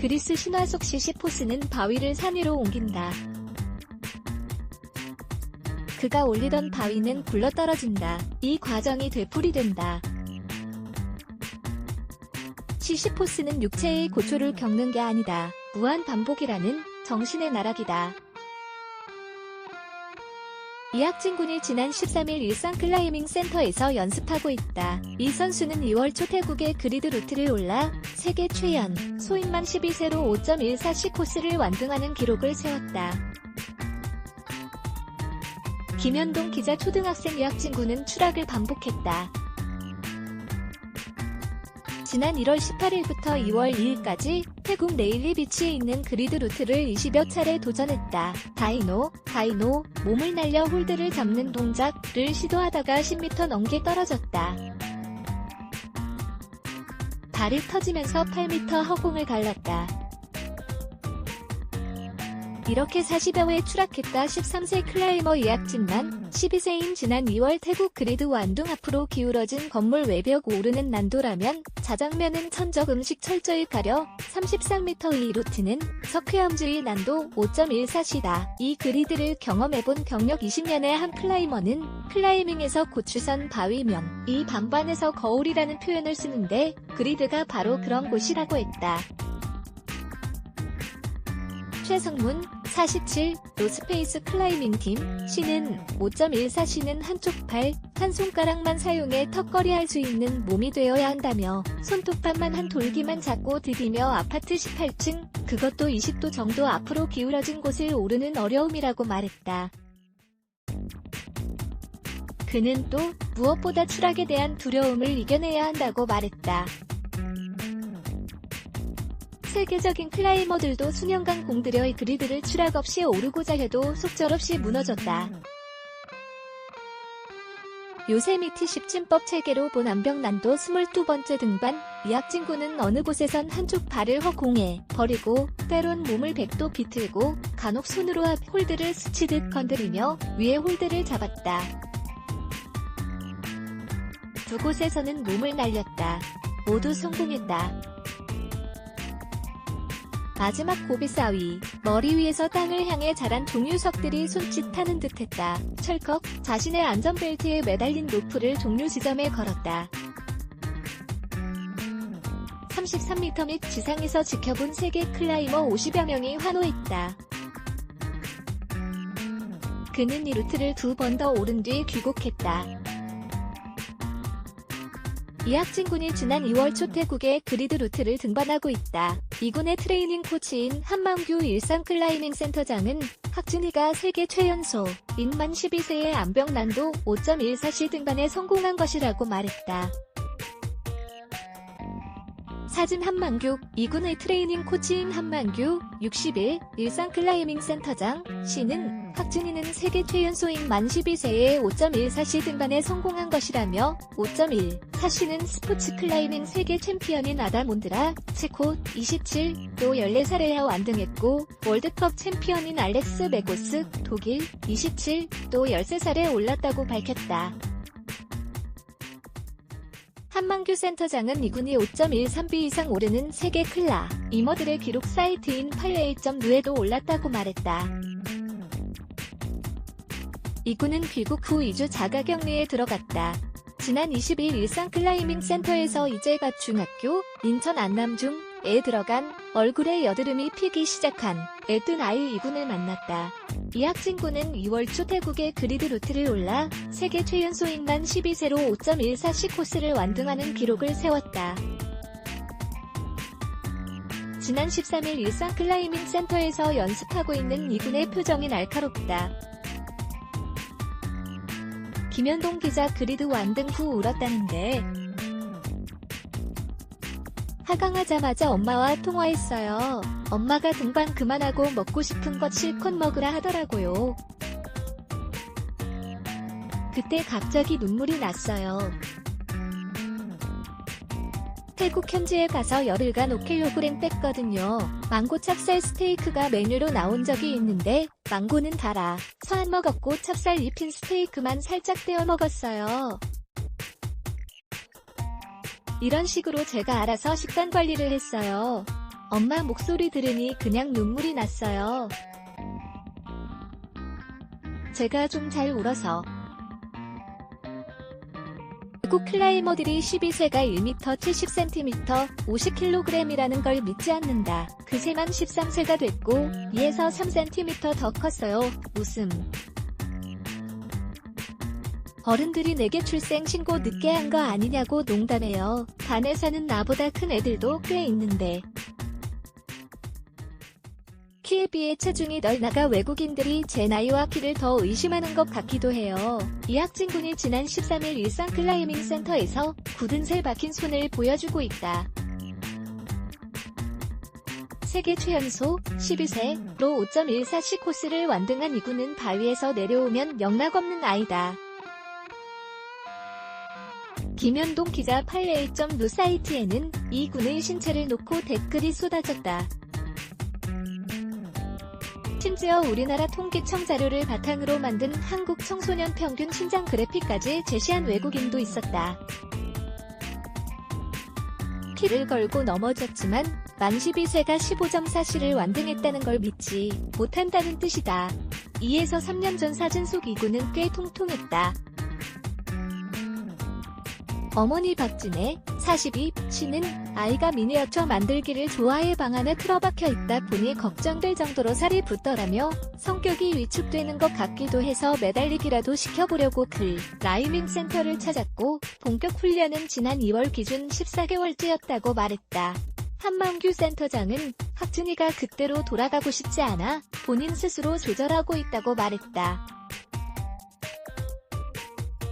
그리스 신화 속 시시포스는 바위를 산 위로 옮긴다. 그가 올리던 바위는 굴러 떨어진다. 이 과정이 되풀이된다. 시시포스는 육체의 고초를 겪는 게 아니다. 무한 반복이라는 정신의 나락이다. 이 학진군이 지난 13일 일산 클라이밍 센터에서 연습하고 있다. 이 선수는 2월 초 태국의 그리드 루트를 올라 세계 최연 소인만 12세로 5.14C 코스를 완등하는 기록을 세웠다. 김현동 기자 초등학생 이학진군은 추락을 반복했다. 지난 1월 18일부터 2월 2일까지 태국 네일리 비치에 있는 그리드 루트를 20여 차례 도전했다. 다이노, 다이노, 몸을 날려 홀드를 잡는 동작을 시도하다가 10m 넘게 떨어졌다. 발이 터지면서 8m 허공을 갈랐다. 이렇게 40여 회 추락했다 13세 클라이머 이학진만 12세인 지난 2월 태국 그리드 완둥 앞으로 기울어진 건물 외벽 오르는 난도라면 자장면은 천적 음식 철저히 가려 33m의 루트는 석회암주의 난도 5.14시다. 이 그리드를 경험해본 경력 20년의 한 클라이머는 클라이밍에서 고추선 바위면 이 반반에서 거울이라는 표현을 쓰는데 그리드가 바로 그런 곳이라고 했다. 최성문, 47, 노스페이스 클라이밍 팀, C는 5.14C는 한쪽 팔, 한 손가락만 사용해 턱걸이 할 수 있는 몸이 되어야 한다며, 손톱밥만 한 돌기만 잡고 디디며 아파트 18층, 그것도 20도 정도 앞으로 기울어진 곳을 오르는 어려움이라고 말했다. 그는 또, 무엇보다 추락에 대한 두려움을 이겨내야 한다고 말했다. 세계적인 클라이머들도 수년간 공들여 이 그리드를 추락 없이 오르고자 해도 속절없이 무너졌다. 요세미티 10진법 체계로 본 암벽 난도 22번째 등반, 이학진군은 어느 곳에선 한쪽 발을 허공에 버리고 때론 몸을 100도 비틀고 간혹 손으로 앞 홀드를 스치듯 건드리며 위에 홀드를 잡았다. 두 곳에서는 몸을 날렸다. 모두 성공했다. 마지막 고비 싸위, 머리 위에서 땅을 향해 자란 종유석들이 손짓하는 듯했다. 철컥, 자신의 안전벨트에 매달린 로프를 종료 지점에 걸었다. 33m 밑 지상에서 지켜본 세계 클라이머 50여 명이 환호했다. 그는 이 루트를 두 번 더 오른 뒤 귀국했다. 이 학진 군이 지난 2월 초 태국의 그리드 루트를 등반하고 있다. 이군의 트레이닝 코치인 한만규 일산 클라이밍 센터장은 학진이가 세계 최연소 인만 12세의 암벽 난도 5.14시 등반에 성공한 것이라고 말했다. 사진 한만규, 이군의 트레이닝 코치인 한만규, 60일, 일산 클라이밍 센터장, 씨는 학진이는 세계 최연소인 만 12세에 5.14시 등반에 성공한 것이라며 5.1, 사시는 스포츠 클라이밍 세계 챔피언인 아다몬드라, 체코, 27, 또 14살에야 완등했고 월드컵 챔피언인 알렉스 베고스, 독일, 27, 또 13살에 올랐다고 밝혔다. 한만규 센터장은 이군이 5.13B 이상 오르는 세계 클라 이머들의 기록 사이트인 8웨이.누에도 올랐다고 말했다. 이군은 귀국 후 2주 자가격리에 들어갔다. 지난 20일 일산 클라이밍 센터에서 이제가 중학교, 인천 안남중 에 들어간 얼굴에 여드름이 피기 시작한 애뜬 아이 이군을 만났다. 이학진군은 2월 초 태국의 그리드 루트를 올라 세계 최연소인만 12세로 5.14C 코스를 완등하는 기록을 세웠다. 지난 13일 일산 클라이밍 센터에서 연습하고 있는 이군의 표정이 날카롭다. 김현동 기자 그리드 완등 후 울었다는데 하강하자마자 엄마와 통화했어요. 엄마가 등반 그만하고 먹고 싶은 것 실컷 먹으라 하더라고요. 그때 갑자기 눈물이 났어요. 태국 현지에 가서 열흘간 5kg 뺐거든요. 망고 찹쌀 스테이크가 메뉴로 나온 적이 있는데 망고는 달아. 서 안 먹었고 찹쌀 입힌 스테이크만 살짝 떼어 먹었어요. 이런 식으로 제가 알아서 식단 관리를 했어요. 엄마 목소리 들으니 그냥 눈물이 났어요. 제가 좀 잘 울어서. 외국 클라이머들이 12세가 1m 70cm, 50kg이라는 걸 믿지 않는다. 그새만 13세가 됐고 2에서 3cm 더 컸어요. 웃음. 어른들이 내게 출생 신고 늦게 한 거 아니냐고 농담해요. 반에서는 나보다 큰 애들도 꽤 있는데. 키에 비해 체중이 널 나가 외국인들이 제 나이와 키를 더 의심하는 것 같기도 해요. 이 학진 군이 지난 13일 일산 클라이밍 센터에서 굳은 새 박힌 손을 보여주고 있다. 세계 최연소 12세로 5.14시 코스를 완등한 이군은 바위에서 내려오면 영락 없는 아이다. 김현동 기자 8레.누 사이트에는 이 군의 신체를 놓고 댓글이 쏟아졌다. 심지어 우리나라 통계청 자료를 바탕으로 만든 한국 청소년 평균 신장 그래픽까지 제시한 외국인도 있었다. 키를 걸고 넘어졌지만 만 12세가 15.4시를 완등했다는 걸 믿지 못한다는 뜻이다. 2에서 3년 전 사진 속 이구는 꽤 통통했다. 어머니 박진애, 42, 씨는 아이가 미니어처 만들기를 좋아해 방 안에 틀어박혀 있다 보니 걱정될 정도로 살이 붙더라며 성격이 위축되는 것 같기도 해서 매달리기라도 시켜보려고 클 라이밍 센터를 찾았고 본격 훈련은 지난 2월 기준 14개월째였다고 말했다. 한만규 센터장은 학진이가 그때로 돌아가고 싶지 않아 본인 스스로 조절하고 있다고 말했다.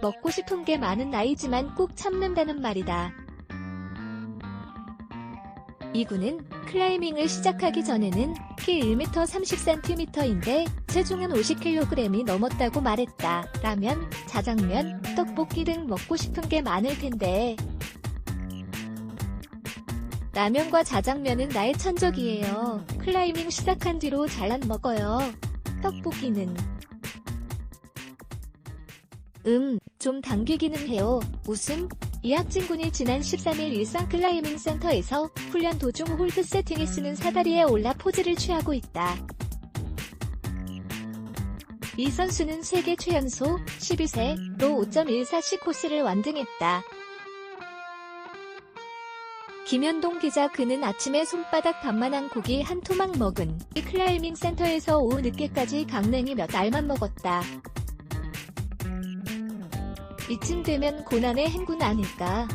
먹고 싶은 게 많은 나이지만 꼭 참는다는 말이다. 이군은 클라이밍을 시작하기 전에는 키 1m 30cm인데 체중은 50kg이 넘었다고 말했다. 라면, 자장면, 떡볶이 등 먹고 싶은 게 많을 텐데 라면과 자장면은 나의 천적이에요. 클라이밍 시작한 뒤로 잘 안 먹어요. 떡볶이는 음, 좀 당기기는 해요. 웃음? 이 학진 군이 지난 13일 일산 클라이밍 센터에서 훈련 도중 홀드 세팅에 쓰는 사다리에 올라 포즈를 취하고 있다. 이 선수는 세계 최연소 12세로 5.14시 코스를 완등했다. 김현동 기자 그는 아침에 손바닥 반만한 고기 한 토막 먹은 이 클라이밍 센터에서 오후 늦게까지 강냉이 몇 알만 먹었다. 이쯤 되면 고난의 행군 아닐까.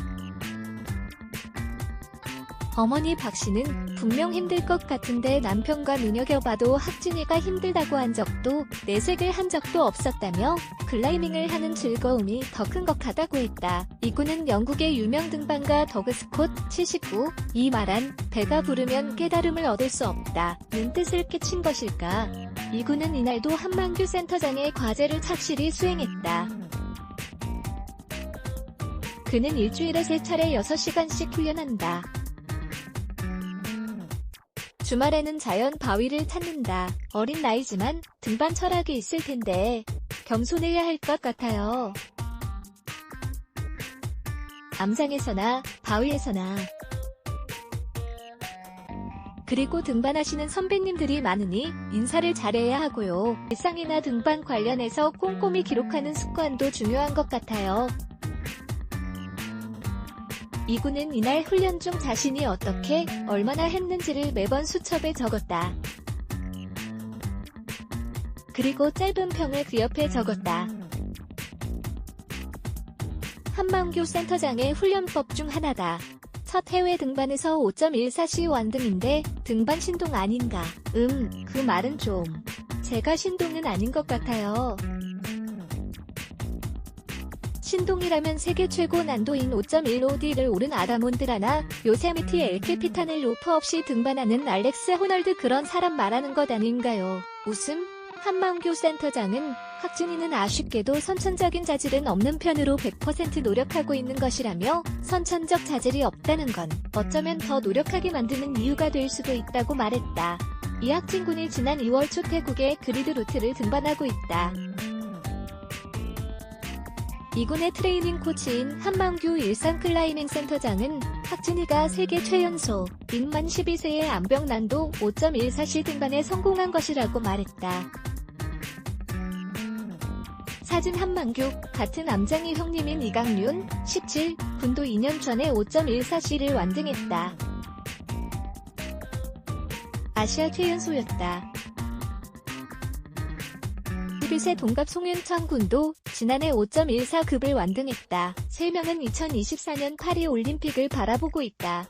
어머니 박 씨는 분명 힘들 것 같은데 남편과 눈여겨봐도 학진이가 힘들다고 한 적도 내색을 한 적도 없었다며 클라이밍을 하는 즐거움이 더 큰 것 같다고 했다. 이군은 영국의 유명 등반가 더그 스콧 79, 이 말한 배가 부르면 깨달음을 얻을 수 없다. 는 뜻을 끼친 것일까. 이군은 이날도 한만규 센터장의 과제를 착실히 수행했다. 그는 일주일에 세 차례 6시간씩 훈련한다. 주말에는 자연 바위를 찾는다. 어린 나이지만 등반 철학이 있을 텐데 겸손해야 할 것 같아요. 암상에서나 바위에서나 그리고 등반하시는 선배님들이 많으니 인사를 잘해야 하고요. 일상이나 등반 관련해서 꼼꼼히 기록하는 습관도 중요한 것 같아요. 이군은 이날 훈련 중 자신이 어떻게, 얼마나 했는지를 매번 수첩에 적었다. 그리고 짧은 평을 그 옆에 적었다. 한만교 센터장의 훈련법 중 하나다. 첫 해외 등반에서 5.14시 완등인데 등반 신동 아닌가? 음, 그 말은 좀. 제가 신동은 아닌 것 같아요. 신동이라면 세계 최고 난도인 5.15D를 오른 아다몬드라나 요세미티 엘케피탄을 로프 없이 등반하는 알렉스 호널드 그런 사람 말하는 것 아닌가요? 웃음? 한마음교 센터장은 학준이는 아쉽게도 선천적인 자질은 없는 편으로 100% 노력하고 있는 것이라며 선천적 자질이 없다는 건 어쩌면 더 노력하게 만드는 이유가 될 수도 있다고 말했다. 이학진 군이 지난 2월 초 태국의 그리드 루트를 등반하고 있다. 이군의 트레이닝 코치인 한만규 일산 클라이밍 센터장은 박진희가 세계 최연소 인만 12세의 암벽 난도 5.14시 등반에 성공한 것이라고 말했다. 사진 한만규 같은 암장이 형님인 이강윤 17 군도 2년 전에 5.14시를 완등했다. 아시아 최연소였다. 11세 동갑 송윤창 군도 지난해 5.14급을 완등했다. 3명은 2024년 파리 올림픽을 바라보고 있다.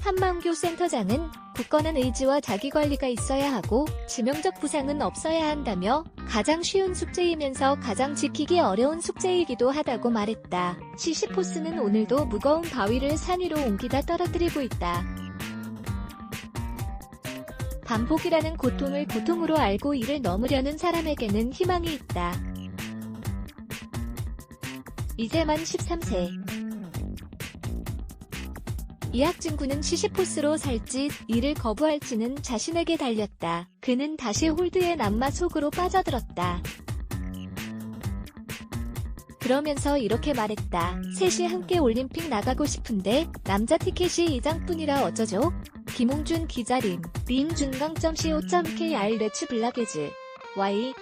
한만교 센터장은 굳건한 의지와 자기관리가 있어야 하고 치명적 부상은 없어야 한다며 가장 쉬운 숙제이면서 가장 지키기 어려운 숙제이기도 하다고 말했다. 시시포스는 오늘도 무거운 바위를 산 위로 옮기다 떨어뜨리고 있다. 반복이라는 고통을 고통으로 알고 이를 넘으려는 사람에게는 희망이 있다. 이제만 13세. 이 학진군은 시시포스로 살지 이를 거부할지는 자신에게 달렸다. 그는 다시 홀드의 남마 속으로 빠져들었다. 그러면서 이렇게 말했다. 셋이 함께 올림픽 나가고 싶은데 남자 티켓이 이 장뿐이라 어쩌죠? 김홍준 기자림 린준강.co.kr 레츠 블라게즈. Y